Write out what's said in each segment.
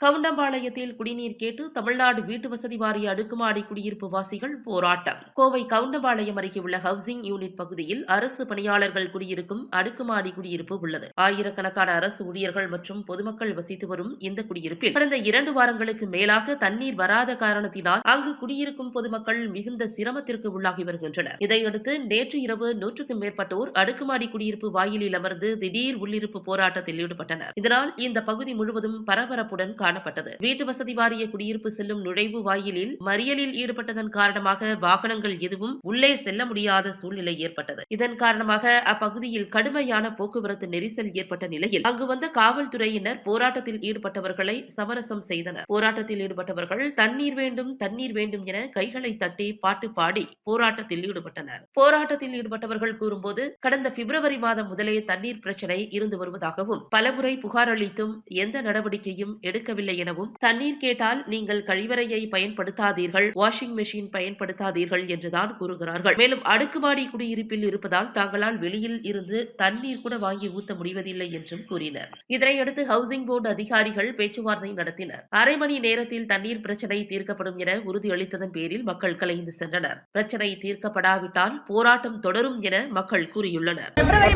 கவுண்டம்பாளையத்தில் குடிநீர் கேட்டு தமிழ்நாடு வீட்டு வசதி வாரிய அடுக்குமாடி குடியிருப்பு வாசிகள் போராட்டம். கோவை கவுண்டம்பாளையம் அருகே உள்ள ஹவுசிங் யூனிட் பகுதியில் அரசு பணியாளர்கள் குடியிருக்கும் அடுக்குமாடி குடியிருப்பு உள்ளது. ஆயிரக்கணக்கான அரசு ஊழியர்கள் மற்றும் பொதுமக்கள் வசித்து வரும் இந்த குடியிருப்பில் கடந்த இரண்டு வாரங்களுக்கு மேலாக தண்ணீர் வராத காரணத்தினால் அங்கு குடியிருக்கும் பொதுமக்கள் மிகுந்த சிரமத்திற்கு உள்ளாகி வருகின்றனர். இதையடுத்து நேற்று இரவு நூற்றுக்கும் மேற்பட்டோர் அடுக்குமாடி குடியிருப்பு வாயிலில் அமர்ந்து திடீர் உள்ளிருப்பு போராட்டத்தில் ஈடுபட்டனர். இதனால் இந்த பகுதி முழுவதும் பரபரப்புடன் காணப்பட்டது. வீட்டு வசதி வாரிய குடியிருப்பு செல்லும் நுழைவு வாயிலில் மறியலில் ஈடுபட்டதன் காரணமாக வாகனங்கள் எதுவும் உள்ளே செல்ல முடியாத சூழ்நிலை ஏற்பட்டது. இதன் காரணமாக அப்பகுதியில் கடுமையான போக்குவரத்து நெரிசல் ஏற்பட்ட நிலையில் அங்கு வந்த காவல்துறையினர் போராட்டத்தில் ஈடுபட்டவர்களை சமரசம் செய்தனர். போராட்டத்தில் ஈடுபட்டவர்கள் தண்ணீர் வேண்டும் தண்ணீர் வேண்டும் என கைகளை தட்டி பாட்டு பாடி போராட்டத்தில் ஈடுபட்டனர். போராட்டத்தில் ஈடுபட்டவர்கள் கூறும்போது கடந்த பிப்ரவரி மாதம் முதலே தண்ணீர் பிரச்சனை இருந்து வருவதாகவும் பலமுறை புகார் அளித்தும் எந்த நடவடிக்கையும் எடுக்க எடுக்கவில்லை எனவும் தண்ணீர் கேட்டால் நீங்கள் கழிவறையை பயன்படுத்தாதீர்கள் வாஷிங் மெஷின் பயன்படுத்தாதீர்கள் என்றுதான் கூறுகிறார்கள். மேலும் அடுக்குமாடி குடியிருப்பில் இருப்பதால் தாங்களால் வெளியில் இருந்து தண்ணீர் கூட வாங்கி ஊத்த முடிவதில்லை என்றும் கூறினர். இதனையடுத்து ஹவுசிங் போர்டு அதிகாரிகள் பேச்சுவார்த்தை நடத்தினர். அரை மணி நேரத்தில் தண்ணீர் பிரச்சனை தீர்க்கப்படும் என உறுதியளித்ததன் பேரில் மக்கள் கலைந்து சென்றனர். பிரச்சனை தீர்க்கப்படாவிட்டால் போராட்டம் தொடரும் என மக்கள் கூறியுள்ளனர். பிப்ரவரி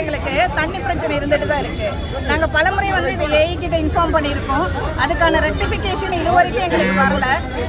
எங்களுக்கு தண்ணி பிரச்சனை இருந்துட்டு தான் இருக்கு. நாங்க பலமுறை வந்து இதை ஏஐ கிட்ட இன்ஃபார்ம் இருக்கோம். அதுக்கான ரெக்டிஃபிகேஷன் இது வரைக்கும் எங்களுக்கு வரல.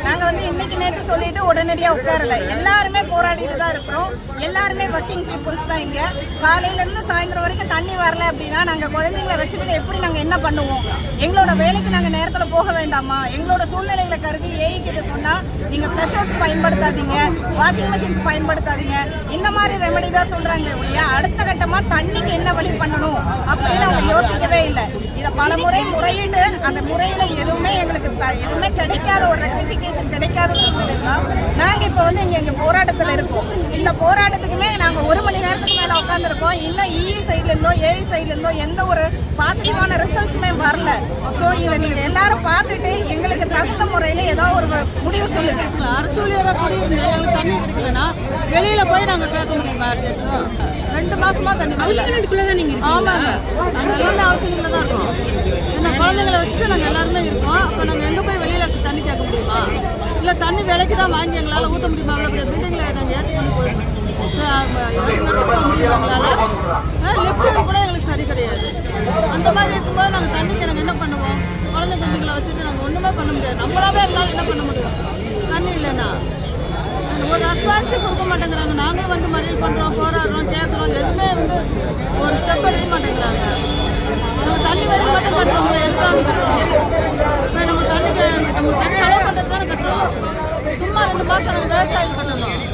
நாங்கள் வந்து இன்னைக்கு நேற்று சொல்லிட்டு உடனடியாக உட்காரல. எல்லாருமே போராடிட்டு தான் இருக்கிறோம். எல்லாருமே ஒர்க்கிங் பீப்புள்ஸ் தான் இங்கே. காலையிலேருந்து சாயந்தரம் வரைக்கும் தண்ணி வரல அப்படின்னா நாங்கள் குழந்தைங்களை வச்சுக்கிட்டு எப்படி நாங்கள் என்ன பண்ணுவோம்? எங்களோட வேலைக்கு நாங்கள் நேரத்தில் போக வேண்டாமா? எங்களோட சூழ்நிலைகளை கருதி ஏஐ கிட்ட சொன்னால் நீங்கள் ஃப்ரெஷ் அவுட்ஸ் பயன்படுத்தாதீங்க. வாஷிங் மிஷின்ஸ் பயன்படுத்தாதீங்க. இந்த மாதிரி ரெமெடி தான் சொல்கிறாங்க ஒழிய அடுத்த கட்டமாக தண்ணிக்கு என்ன வழி பண்ணணும் அப்படின்னு அவங்க யோசிக்கவே இல்லை. இதை பல முறை முறையிட்டு அந்த முறையில எதுவுமே எங்களுக்கு த- எதுவுமே கிடைக்காத ஒரு ரெக்டிஃபிகேஷன் கிடைக்காத சூழ்நிலை தான் நாங்க இப்போ வந்து இங்க இங்க போராட்டத்தில் இருக்கோம். இந்த போராட்டத்துக்குமே நாங்க ஒரு மணி நேரத்துக்கு மேல உட்காந்துருக்கோம் இன்னும் இஇ சைட்ல இருந்தோ ஏஐ சைட்ல இருந்தோ எந்த ஒரு பாசிட்டிவான ரிசல்ட்ஸுமே வரல. ஸோ இதை நீங்க எல்லாரும் பார்த்துட்டு எங்களுக்கு தகுந்த முறையில ஏதோ ஒரு முடிவு சொல்லுங்க. அரசு ஊழியராக குடியிருந்து எங்களுக்கு தண்ணி கிடைக்கலன்னா வெளியில போய் நாங்க கேட்க முடியுமா ரெண்டு மாசமா தண்ணி ஹவுசிங் யூனிட்டுக்குள்ள தான் நீங்க ஆமாங்க. நாங்க எல்லாமே ஹவுசிங் யூனிட்ல தான் இருக்கோம். இல்ல தண்ணி விலைக்கு தான் வாங்கி எங்களால் ஊற்ற முடியுமா? அவ்வளோ பெரிய பில்டிங்ல நாங்க ஏற்றி கொண்டு போயிருக்கோம் லிஃப்ட் கூட எங்களுக்கு சரி கிடையாது. அந்த மாதிரி இருக்கும்போது நாங்கள் தண்ணிக்கு நாங்கள் என்ன பண்ணுவோம்? குழந்தை குஞ்சுகளை வச்சுட்டு நாங்கள் ஒன்றுமே பண்ண முடியாது. நம்மளாவே இருந்தாலும் என்ன பண்ண முடியும்? தண்ணி இல்லைன்னா. ஒரு ரெஸ்பான்ஸும் கொடுக்க மாட்டேங்கிறாங்க. நாங்களும் வந்து மறியல் பண்ணுறோம் போராடுறோம் கேட்குறோம் எதுவுமே வந்து ஒரு ஸ்டெப் எடுக்க மாட்டேங்கிறாங்க. நம்ம தண்ணி வரி மட்டும் கட்டுறோம் எதுக்காக கட்டுறோம். சரி நம்ம தண்ணிக்கு நம்ம தண்ணி செலவு பண்ணுறது தானே கட்டுறோம் சும்மா ரெண்டு மாதம் நாங்கள் விவசாயம் பண்ணணும்.